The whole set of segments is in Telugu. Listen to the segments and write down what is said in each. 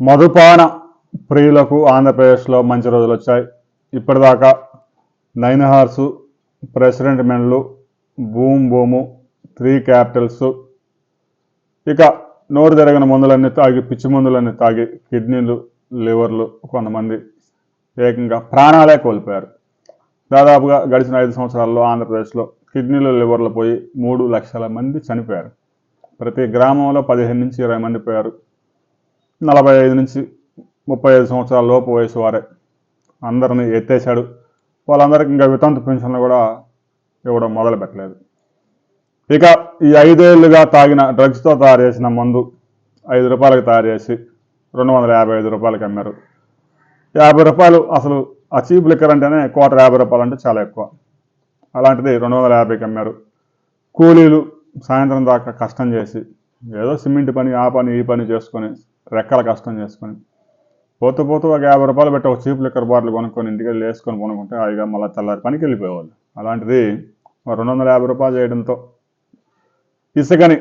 మధుపాన ప్రియులకు ఆంధ్రప్రదేశ్లో మంచి రోజులు వచ్చాయి. ఇప్పటిదాకా నైన్ హార్స్ ప్రెసిడెంట్ మెన్లు భూమ్ భూము త్రీ క్యాపిటల్స్. ఇక నోరు తిరగని మందులన్నీ తాగి పిచ్చి మందులన్నీ తాగి కిడ్నీలు లివర్లు కొంతమంది ఏకంగా ప్రాణాలే కోల్పోయారు. దాదాపుగా గడిచిన ఐదు సంవత్సరాల్లో ఆంధ్రప్రదేశ్లో కిడ్నీలు లివర్లు పోయి మూడు లక్షల మంది చనిపోయారు. ప్రతి గ్రామంలో పదిహేను నుంచి ఇరవై మంది పోయారు. నలభై ఐదు నుంచి ముప్పై ఐదు సంవత్సరాల లోపు వయసు వారే. అందరిని ఎత్తేసాడు వాళ్ళందరికీ ఇంకా వితంతు పెన్షన్లు కూడా ఇవ్వడం మొదలు పెట్టలేదు ఇక ఈ ఐదేళ్ళుగా తాగిన డ్రగ్స్తో తయారు చేసిన మందు ఐదు రూపాయలకు తయారు చేసి రెండు వందల యాభై ఐదు రూపాయలకి అమ్మారు. యాభై రూపాయలు అసలు ఆ చీప్ లిక్కర్ అంటేనే క్వార్టర్ యాభై రూపాయలు అంటే చాలా ఎక్కువ. అలాంటిది రెండు వందల యాభైకి అమ్మారు. కూలీలు సాయంత్రం దాకా కష్టం చేసి ఏదో సిమెంట్ పని ఆ పని ఈ పని చేసుకొని రెక్కల కష్టం చేసుకొని పోతూ పోతూ ఒక యాభై రూపాయలు పెట్టి ఒక చీప్ లిక్కర్ బాటిల్ కొనుక్కొని ఇంటికి వెళ్ళి వేసుకొని కొనుక్కుంటే హాయిగా మళ్ళీ తెల్లారి పనికి వెళ్ళిపోయేవాళ్ళు. అలాంటిది రెండు వందల యాభై రూపాయలు చేయడంతో ఇసుకని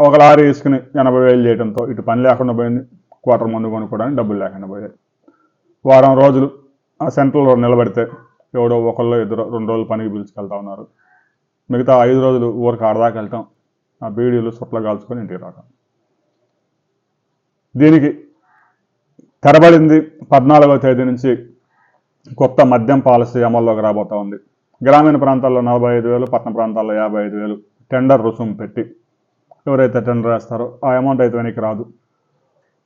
ఒక లారీ ఇసుకని ఎనభై వేలు చేయడంతో ఇటు పని లేకుండా పోయింది క్వార్టర్ మందు కొనుక్కోవడానికి డబ్బులు లేకుండా పోయాయి. వారం రోజులు ఆ సెంటర్లో నిలబడితే ఎవడో ఒకళ్ళు ఇద్దరు రెండు రోజులు పనికి పిలుచుకెళ్తా ఉన్నారు. మిగతా ఐదు రోజులు ఊరికి ఆడదాకా వెళ్తాం. ఆ బీడీలు సుట్ల కాల్చుకొని ఇంటికి రావటం దీనికి తెరబడింది పద్నాలుగవ తేదీ నుంచి కొత్త మద్యం పాలసీ అమల్లోకి రాబోతా ఉంది. గ్రామీణ ప్రాంతాల్లో నలభై ఐదు వేలు పట్టణ ప్రాంతాల్లో యాభై ఐదు వేలు టెండర్ రుసుము పెట్టి ఎవరైతే టెండర్ వేస్తారో ఆ అమౌంట్ అయితే వెనక్కి రాదు.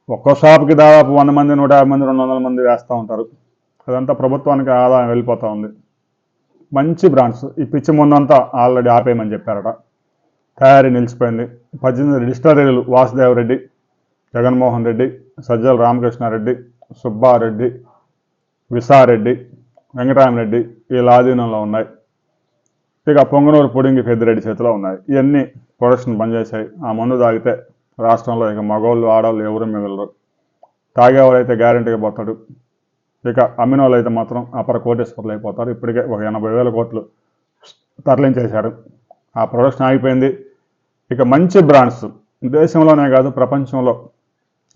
ఒక్కో షాప్కి దాదాపు వంద మంది నూట యాభై మంది రెండు వందల మంది వేస్తూ ఉంటారు. అదంతా ప్రభుత్వానికి ఆదాయం వెళ్ళిపోతూ ఉంది. మంచి బ్రాండ్స్. ఈ పిచ్చి ముందంతా ఆల్రెడీ ఆపేయమని చెప్పారట. తయారీ నిలిచిపోయింది. పద్దెనిమిది డిస్టరీలు వాసుదేవ్ రెడ్డి జగన్మోహన్ రెడ్డి సజ్జల రామకృష్ణారెడ్డి సుబ్బారెడ్డి విసారెడ్డి వెంకటరామరెడ్డి వీళ్ళ ఆధీనంలో ఉన్నాయి. ఇక పొంగనూరు పొడింగి పెద్దిరెడ్డి చేతిలో ఉన్నాయి. ఇవన్నీ ప్రొడక్షన్ పనిచేశాయి చేశాయి. ఆ మందు తాగితే రాష్ట్రంలో ఇక మగవాళ్ళు ఆడవాళ్ళు ఎవరు మిగలరు. తాగేవాళ్ళైతే గ్యారంటీగా పోతాడు ఇక అమ్మిన వాళ్ళు అయితే మాత్రం అపర కోటేశ్వర్లు అయిపోతారు. ఇప్పటికే ఒక ఎనభై వేల కోట్లు తరలించేశారు. ఆ ప్రొడక్షన్ ఆగిపోయింది. ఇక మంచి బ్రాండ్స్ దేశంలోనే కాదు ప్రపంచంలో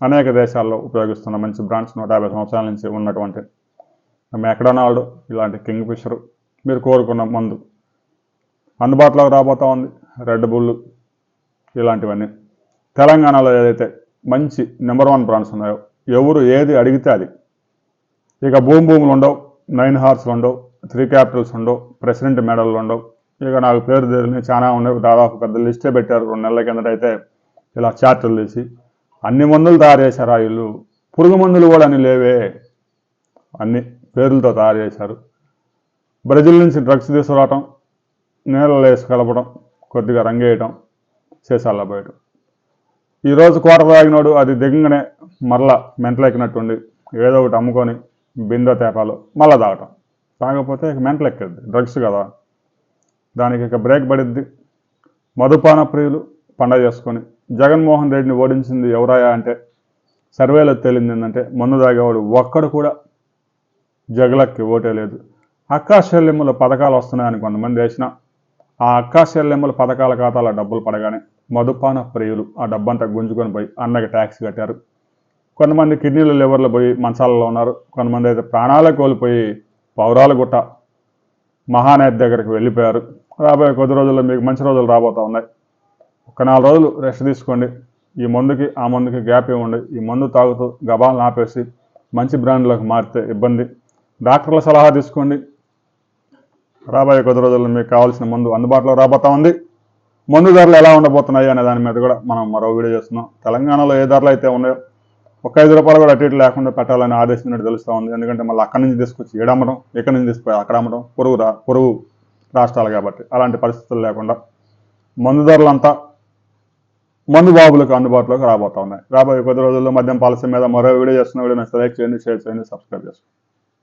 అనేక దేశాల్లో ఉపయోగిస్తున్న మంచి బ్రాండ్స్ నూట యాభై సంవత్సరాల నుంచి ఉన్నటువంటి మెక్డొనాల్డ్ ఇలాంటి కింగ్ ఫిషర్ మీరు కోరుకున్న మందు. అందుబాటులోకి రాబోతా ఉంది రెడ్ బుల్ ఇలాంటివన్నీ. తెలంగాణలో ఏదైతే మంచి నెంబర్ వన్ బ్రాండ్స్ ఉన్నాయో ఎవరు ఏది అడిగితే అది. ఇక భూమి భూములు ఉండవు నైన్ హార్స్లు ఉండవు త్రీ క్యాపిటల్స్ ఉండవు ప్రెసిడెంట్ మెడల్ ఉండవు. ఇక నాకు పేరు తెలియని చాలా ఉండవు దాదాపు పెద్ద లిస్టే పెట్టారు రెండు నెలల కిందట అయితే ఇలా చార్టర్లు తీసి అన్ని మందులు తయారు చేశారు ఆ ఇల్లు. పురుగు మందులు కూడా అని లేవే. అన్ని పేర్లతో తయారు చేశారు. బ్రెజిల్ నుంచి డ్రగ్స్ తీసుకురావటం నీళ్ళలో వేసి కలపడం కొద్దిగా రంగేయటం చేసాల బయట. ఈరోజు కూర తాగినోడు అది దిగంగానే మరలా మెంటలెక్కినట్టుండి ఏదో ఒకటి అమ్ముకొని బిందె తేపాలు మళ్ళా తాగటం. తాగకపోతే ఇక మెంటలెక్కిద్ది డ్రగ్స్ కదా. దానికి ఇక బ్రేక్ పడిద్ది. మధుపాన ప్రియులు పండగ చేసుకొని జగన్మోహన్ రెడ్డిని ఓడించింది ఎవరాయా అంటే సర్వేలో తేలింది ఏంటంటే మందు తాగేవాడు ఒక్కడు కూడా జగలక్కి ఓటే లేదు. అక్కాశల్యముల పథకాలు వస్తున్నాయని కొంతమంది వేసిన ఆ అక్కాశల్యముల పథకాల ఖాతాలో డబ్బులు పడగానే మధుపాన ప్రియులు ఆ డబ్బంతా గుంజుకొని పోయి అన్నకి ట్యాక్స్ కట్టారు. కొంతమంది కిడ్నీలు లివర్లు పోయి మంచాలలో ఉన్నారు. కొంతమంది అయితే ప్రాణాలు కోల్పోయి పౌరాల గుట్ట మహానేత దగ్గరికి వెళ్ళిపోయారు. రాబోయే కొద్ది రోజుల్లో మీకు మంచి రోజులు రాబోతా ఉన్నాయి. ఒక నాలుగు రోజులు రెస్ట్ తీసుకోండి. ఈ మందుకి ఆ మందుకి గ్యాప్ ఇవ్వండి. ఈ మందు తాగుతూ గబాలను ఆపేసి మంచి బ్రాండ్లోకి మారితే ఇబ్బంది. డాక్టర్ల సలహా తీసుకోండి. రాబోయే కొద్ది రోజుల్లో మీకు కావాల్సిన మందు అందుబాటులో రాబోతా ఉంది. మందు ధరలు ఎలా ఉండబోతున్నాయి అనే దాని మీద కూడా మనం మరో వీడియో చేస్తున్నాం. తెలంగాణలో ఏ ధరలు అయితే ఉన్నాయో ఒక ఐదు రూపాయలు కూడా అటు ఇటు లేకుండా పెట్టాలని ఆదేశించినట్టు తెలుస్తూ ఉంది. ఎందుకంటే మళ్ళీ అక్కడి నుంచి తీసుకొచ్చి ఏడమ్మడం ఇక్కడి నుంచి తీసుకుపోయి అక్కడ అమ్మడం పొరుగు రా పొరుగు రాష్ట్రాలు కాబట్టి అలాంటి పరిస్థితులు లేకుండా మందు ధరలంతా మందు బాబులకు అందుబాటులోకి రాబోతా ఉన్నాయి. రాబోయే కొద్ది రోజుల్లో మద్యం పాలసీ మీద మరో వీడియో చేస్తున్న వీడియో లైక్ చేయండి షేర్ చేయండి సబ్స్క్రైబ్ చేసుకోండి.